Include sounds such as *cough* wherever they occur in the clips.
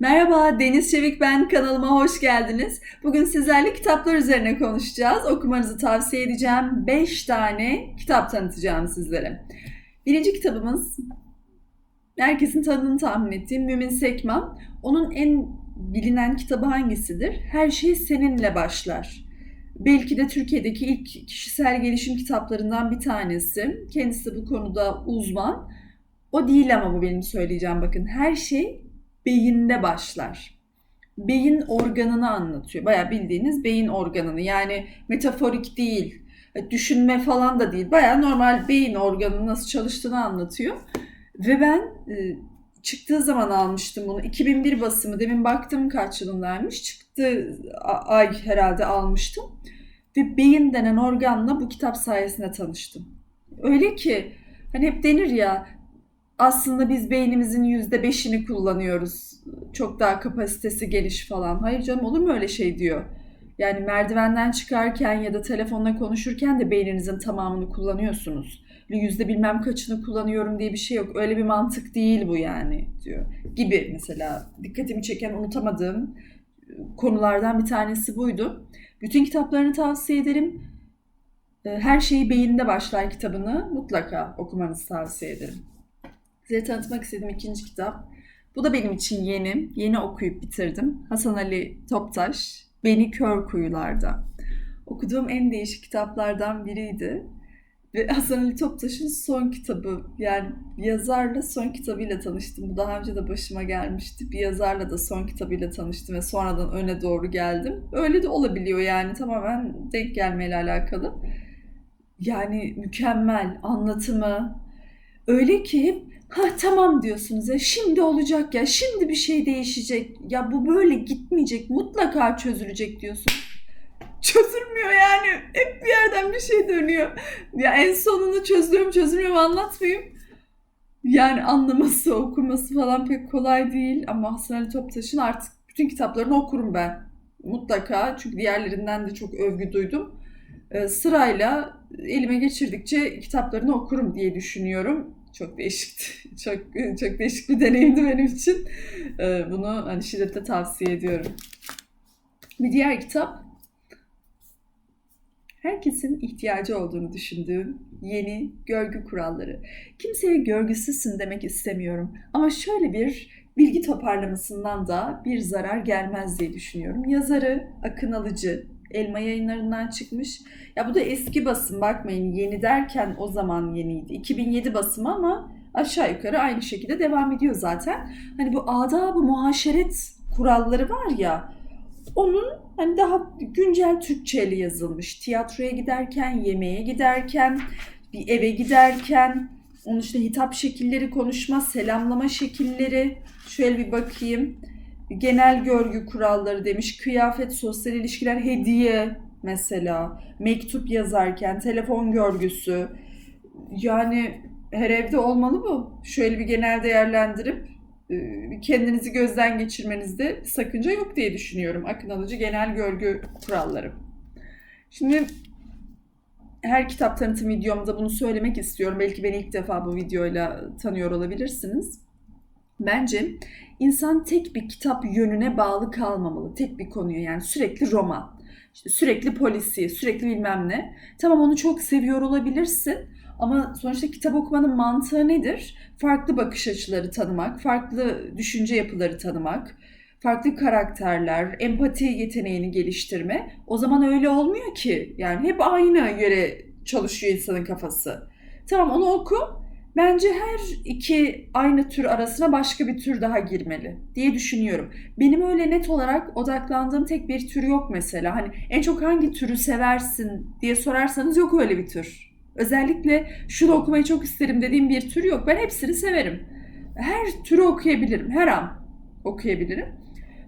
Merhaba, Deniz Çevik ben. Kanalıma hoş geldiniz. Bugün sizlerle kitaplar üzerine konuşacağız. Okumanızı tavsiye edeceğim. 5 tane kitap tanıtacağım sizlere. Birinci kitabımız herkesin tanıdığını tahmin ettiğim Mümin Sekman. Onun en bilinen kitabı hangisidir? Her şey seninle başlar. Belki de Türkiye'deki ilk kişisel gelişim kitaplarından bir tanesi. Kendisi bu konuda uzman. O değil ama bu benim söyleyeceğim bakın. Her şey beyinde başlar. Beyin organını anlatıyor. Bayağı bildiğiniz beyin organını. Yani metaforik değil, düşünme falan da değil. Bayağı normal beyin organının nasıl çalıştığını anlatıyor. Ve ben e, çıktığı zaman almıştım bunu. 2001 basımı. Demin baktım kaç yılındaymış. Çıktı ay herhalde almıştım. Ve beyin denen organla bu kitap sayesinde tanıştım. Öyle ki hani hep denir ya aslında biz beynimizin yüzde beşini kullanıyoruz. Çok daha kapasitesi geniş falan. Hayır canım olur mu öyle şey diyor. Yani merdivenden çıkarken ya da telefonla konuşurken de beyninizin tamamını kullanıyorsunuz. Yüzde bilmem kaçını kullanıyorum diye bir şey yok. Öyle bir mantık değil bu yani diyor. Gibi mesela dikkatimi çeken unutamadığım konulardan bir tanesi buydu. Bütün kitaplarını tavsiye ederim. Her şeyi beyinde başlar kitabını mutlaka okumanızı tavsiye ederim. Size tanıtmak istediğim ikinci kitap. Bu da benim için yeni. Yeni okuyup bitirdim. Hasan Ali Toptaş, Beni Kör Kuyularda. Okuduğum en değişik kitaplardan biriydi. Ve Hasan Ali Toptaş'ın son kitabı. Yani yazarla son kitabıyla tanıştım. Bu daha önce de başıma gelmişti. Bir yazarla da son kitabıyla tanıştım ve sonradan öne doğru geldim. Öyle de olabiliyor yani tamamen denk gelmeyle alakalı. Yani mükemmel anlatımı. Öyle ki ha tamam diyorsunuz ya şimdi olacak ya şimdi bir şey değişecek ya bu böyle gitmeyecek mutlaka çözülecek diyorsun. Çözülmüyor yani hep bir yerden bir şey dönüyor. Ya en sonunu çözüyorum çözülmüyor anlatmayayım. Yani anlaması okuması falan pek kolay değil ama Hasan Ali Toptaş'ın artık bütün kitaplarını okurum ben. Mutlaka çünkü diğerlerinden de çok övgü duydum. Ee, sırayla elime geçirdikçe kitaplarını okurum diye düşünüyorum çok değişikti. Çok çok değişik bir deneyimdi benim için. Ee, bunu hani şiddetle tavsiye ediyorum. Bir diğer kitap herkesin ihtiyacı olduğunu düşündüğüm yeni görgü kuralları. Kimseye görgüsüzsün demek istemiyorum ama şöyle bir bilgi toparlamasından da bir zarar gelmez diye düşünüyorum. Yazarı Akın Alıcı, Elma yayınlarından çıkmış. Ya bu da eski basım bakmayın yeni derken o zaman yeniydi. 2007 basımı ama aşağı yukarı aynı şekilde devam ediyor zaten. Hani bu adab-ı muhaşeret kuralları var ya onun hani daha güncel Türkçe'li yazılmış. Tiyatroya giderken, yemeğe giderken, bir eve giderken, onun işte hitap şekilleri, konuşma, selamlama şekilleri. Şöyle bir bakayım genel görgü kuralları demiş. Kıyafet, sosyal ilişkiler, hediye mesela. Mektup yazarken, telefon görgüsü. Yani her evde olmalı bu. Şöyle bir genel değerlendirip e, kendinizi gözden geçirmenizde sakınca yok diye düşünüyorum. Akın alıcı genel görgü kuralları. Şimdi her kitap tanıtım videomda bunu söylemek istiyorum. Belki beni ilk defa bu videoyla tanıyor olabilirsiniz. Bence insan tek bir kitap yönüne bağlı kalmamalı. Tek bir konuya yani sürekli roman. Sürekli polisi, sürekli bilmem ne. Tamam onu çok seviyor olabilirsin. Ama sonuçta kitap okumanın mantığı nedir? Farklı bakış açıları tanımak, farklı düşünce yapıları tanımak, farklı karakterler, empati yeteneğini geliştirme. O zaman öyle olmuyor ki. Yani hep aynı yere çalışıyor insanın kafası. Tamam onu oku Bence her iki aynı tür arasına başka bir tür daha girmeli diye düşünüyorum. Benim öyle net olarak odaklandığım tek bir tür yok mesela. Hani en çok hangi türü seversin diye sorarsanız yok öyle bir tür. Özellikle şunu okumayı çok isterim dediğim bir tür yok. Ben hepsini severim. Her türü okuyabilirim, her an okuyabilirim.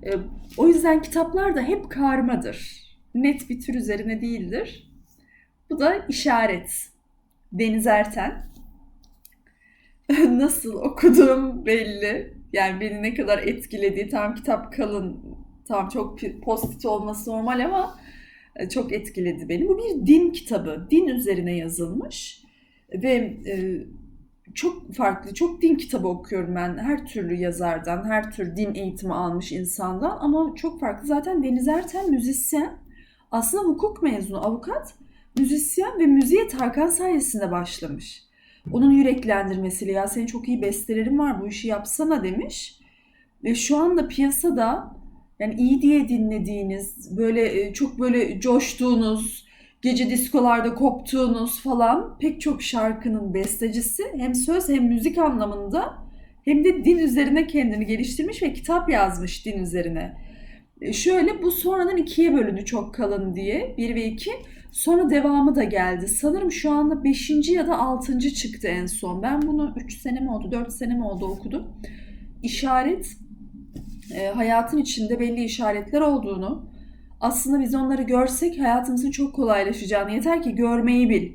Ee, o yüzden kitaplar da hep karmadır. Net bir tür üzerine değildir. Bu da işaret. Deniz Erten. *laughs* nasıl okuduğum belli. Yani beni ne kadar etkilediği tam kitap kalın, tam çok pozitif olması normal ama e, çok etkiledi beni. Bu bir din kitabı. Din üzerine yazılmış ve e, çok farklı, çok din kitabı okuyorum ben. Her türlü yazardan, her tür din eğitimi almış insandan ama çok farklı. Zaten Deniz Erten müzisyen, aslında hukuk mezunu, avukat, müzisyen ve müziğe Tarkan sayesinde başlamış. Onun yüreklendirmesiyle ya senin çok iyi bestelerin var bu işi yapsana demiş. Ve şu anda piyasada yani iyi diye dinlediğiniz, böyle e, çok böyle coştuğunuz, gece diskolarda koptuğunuz falan pek çok şarkının bestecisi hem söz hem müzik anlamında hem de din üzerine kendini geliştirmiş ve kitap yazmış din üzerine. E, şöyle bu sonradan ikiye bölündü çok kalın diye. Bir ve iki. Sonra devamı da geldi. Sanırım şu anda beşinci ya da altıncı çıktı en son. Ben bunu üç sene mi oldu, dört sene mi oldu okudum. İşaret, e, hayatın içinde belli işaretler olduğunu, aslında biz onları görsek hayatımızın çok kolaylaşacağını, yeter ki görmeyi bil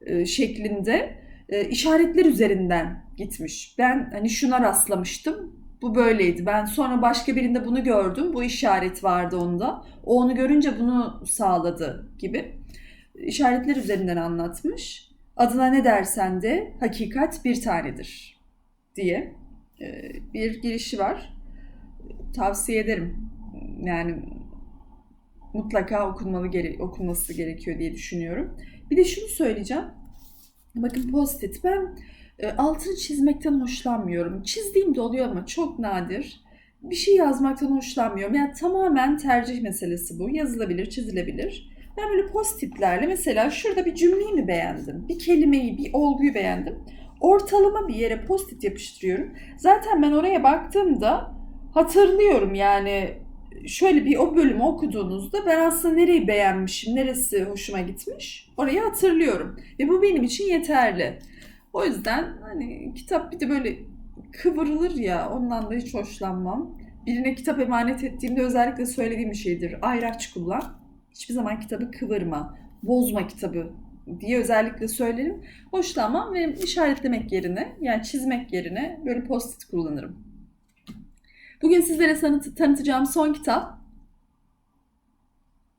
e, şeklinde e, işaretler üzerinden gitmiş. Ben hani şuna rastlamıştım, bu böyleydi. Ben sonra başka birinde bunu gördüm, bu işaret vardı onda. O onu görünce bunu sağladı gibi. İşaretler üzerinden anlatmış. Adına ne dersen de hakikat bir tanedir diye e, bir girişi var. Tavsiye ederim. Yani mutlaka okunmalı gere okunması gerekiyor diye düşünüyorum. Bir de şunu söyleyeceğim. Bakın post-it ben e, altını çizmekten hoşlanmıyorum. Çizdiğim de oluyor ama çok nadir. Bir şey yazmaktan hoşlanmıyorum. Yani tamamen tercih meselesi bu. Yazılabilir, çizilebilir. Ben böyle post-itlerle mesela şurada bir cümleyi mi beğendim? Bir kelimeyi, bir olguyu beğendim. Ortalama bir yere post-it yapıştırıyorum. Zaten ben oraya baktığımda hatırlıyorum yani şöyle bir o bölümü okuduğunuzda ben aslında nereyi beğenmişim, neresi hoşuma gitmiş orayı hatırlıyorum. Ve bu benim için yeterli. O yüzden hani kitap bir de böyle kıvırılır ya ondan da hiç hoşlanmam. Birine kitap emanet ettiğimde özellikle söylediğim bir şeydir. Ayraç kullan. Hiçbir zaman kitabı kıvırma, bozma kitabı diye özellikle söylerim. Hoşlanmam ve işaretlemek yerine yani çizmek yerine böyle post-it kullanırım. Bugün sizlere tanıt tanıtacağım son kitap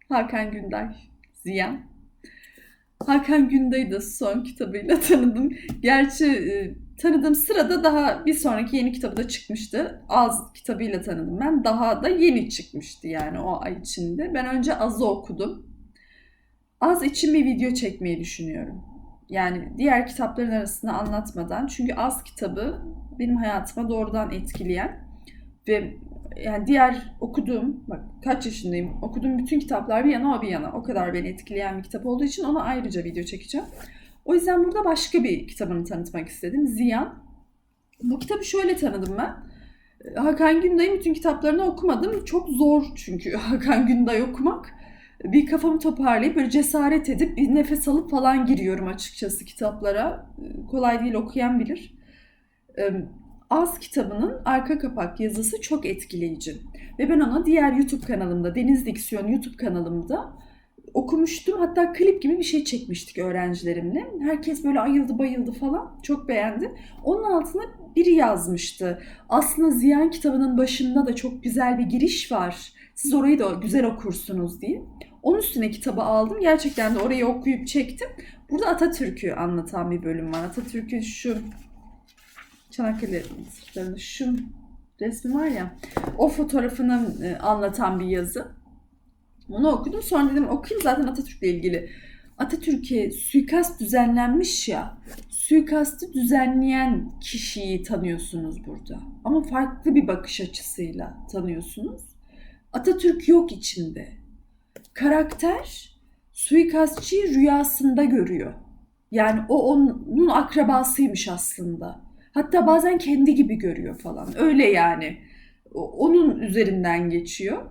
Hakan Günday, Ziya. Hakan Günday'ı da son kitabıyla *laughs* tanıdım. Gerçi e, tanıdığım sırada daha bir sonraki yeni kitabı da çıkmıştı. Az kitabıyla tanıdım ben. Daha da yeni çıkmıştı yani o ay içinde. Ben önce Az'ı okudum. Az için bir video çekmeyi düşünüyorum. Yani diğer kitapların arasında anlatmadan. Çünkü Az kitabı benim hayatıma doğrudan etkileyen ve yani diğer okuduğum, bak kaç yaşındayım, okuduğum bütün kitaplar bir yana o bir yana. O kadar beni etkileyen bir kitap olduğu için ona ayrıca video çekeceğim. O yüzden burada başka bir kitabını tanıtmak istedim. Ziyan. Bu kitabı şöyle tanıdım ben. Hakan Günday'ın bütün kitaplarını okumadım. Çok zor çünkü *laughs* Hakan Günday okumak. Bir kafamı toparlayıp böyle cesaret edip bir nefes alıp falan giriyorum açıkçası kitaplara. Kolay değil okuyan bilir. Az kitabının arka kapak yazısı çok etkileyici. Ve ben ona diğer YouTube kanalımda, Deniz Diksiyon YouTube kanalımda okumuştum. Hatta klip gibi bir şey çekmiştik öğrencilerimle. Herkes böyle ayıldı bayıldı falan. Çok beğendi. Onun altına biri yazmıştı. Aslında Ziyan kitabının başında da çok güzel bir giriş var. Siz orayı da güzel okursunuz diye. Onun üstüne kitabı aldım. Gerçekten de orayı okuyup çektim. Burada Atatürk'ü anlatan bir bölüm var. Atatürk'ün şu Çanakkale şu resmi var ya o fotoğrafını e, anlatan bir yazı. Onu okudum. Sonra dedim okuyayım zaten Atatürk'le ilgili. Atatürk'e suikast düzenlenmiş ya. Suikastı düzenleyen kişiyi tanıyorsunuz burada. Ama farklı bir bakış açısıyla tanıyorsunuz. Atatürk yok içinde. Karakter suikastçıyı rüyasında görüyor. Yani o onun akrabasıymış aslında. Hatta bazen kendi gibi görüyor falan. Öyle yani. Onun üzerinden geçiyor.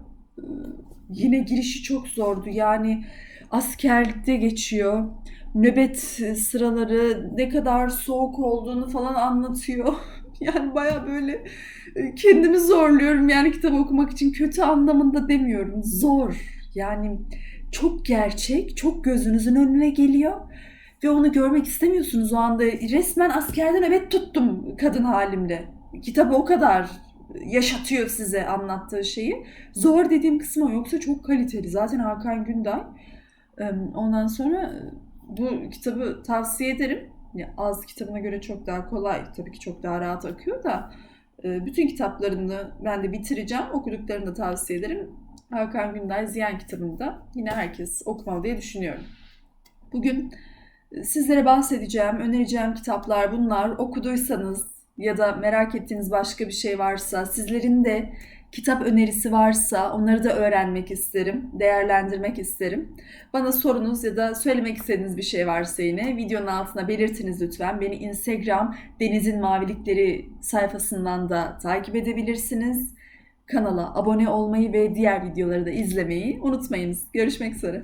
Yine girişi çok zordu. Yani askerlikte geçiyor. Nöbet sıraları ne kadar soğuk olduğunu falan anlatıyor. *laughs* Yani baya böyle e, kendimi zorluyorum yani kitap okumak için kötü anlamında demiyorum. Zor. Yani çok gerçek, çok gözünüzün önüne geliyor ve onu görmek istemiyorsunuz o anda. Resmen askerden evet tuttum kadın halimle. Kitabı o kadar yaşatıyor size anlattığı şeyi. Zor dediğim kısmı. Yoksa çok kaliteli. Zaten Hakan Günday. Ondan sonra bu kitabı tavsiye ederim. Az kitabına göre çok daha kolay. Tabii ki çok daha rahat akıyor da e, bütün kitaplarını ben de bitireceğim. Okuduklarını da tavsiye ederim. Hakan Günday Ziyan kitabını da yine herkes okumalı diye düşünüyorum. Bugün e, sizlere bahsedeceğim, önereceğim kitaplar bunlar. Okuduysanız ya da merak ettiğiniz başka bir şey varsa, sizlerin de kitap önerisi varsa onları da öğrenmek isterim, değerlendirmek isterim. Bana sorunuz ya da söylemek istediğiniz bir şey varsa yine videonun altına belirtiniz lütfen. Beni Instagram Deniz'in Mavilikleri sayfasından da takip edebilirsiniz. Kanala abone olmayı ve diğer videoları da izlemeyi unutmayınız. Görüşmek üzere.